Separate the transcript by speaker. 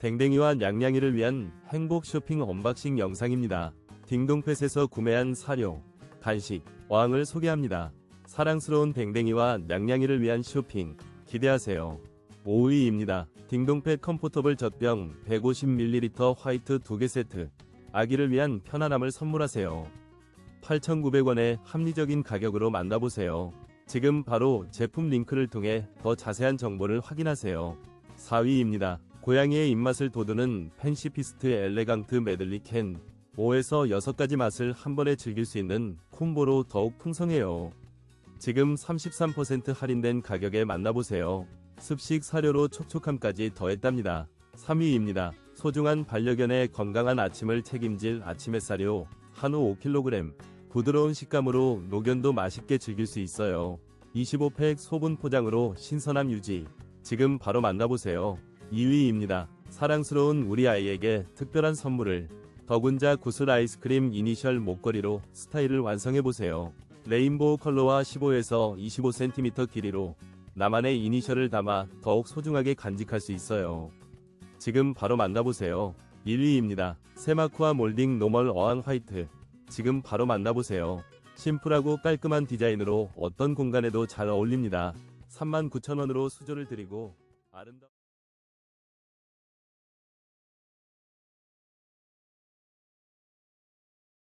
Speaker 1: 댕댕이와 냥냥이를 위한 행복 쇼핑 언박싱 영상입니다. 딩동펫에서 구매한 사료, 간식, 어항을 소개합니다. 사랑스러운 댕댕이와 냥냥이를 위한 쇼핑 기대하세요. 5위입니다. 딩동펫 컴포터블 젖병 150ml 화이트 2개 세트 아기를 위한 편안함을 선물하세요. 8,900원의 합리적인 가격으로 만나보세요. 지금 바로 제품 링크를 통해 더 자세한 정보를 확인하세요. 4위입니다. 고양이의 입맛을 돋우는 펜시피스트 엘레강트 메들리 캔 5에서 6가지 맛을 한 번에 즐길 수 있는 콤보로 더욱 풍성해요. 지금 33% 할인된 가격에 만나보세요. 습식 사료로 촉촉함까지 더했답니다. 3위입니다. 소중한 반려견의 건강한 아침을 책임질 아침 햇사료 한우 5kg 부드러운 식감으로 노견도 맛있게 즐길 수 있어요. 25팩 소분 포장으로 신선함 유지 지금 바로 만나보세요. 2위입니다. 사랑스러운 우리 아이에게 특별한 선물을 더군자 구슬 아이스크림 이니셜 목걸이로 스타일을 완성해보세요. 레인보우 컬러와 15에서 25cm 길이로 나만의 이니셜을 담아 더욱 소중하게 간직할 수 있어요. 지금 바로 만나보세요. 1위입니다. 세마쿠아 몰딩 노멀 어항 화이트. 지금 바로 만나보세요. 심플하고 깔끔한 디자인으로 어떤 공간에도 잘 어울립니다. 39,000원으로 수조를 드리고 아름다운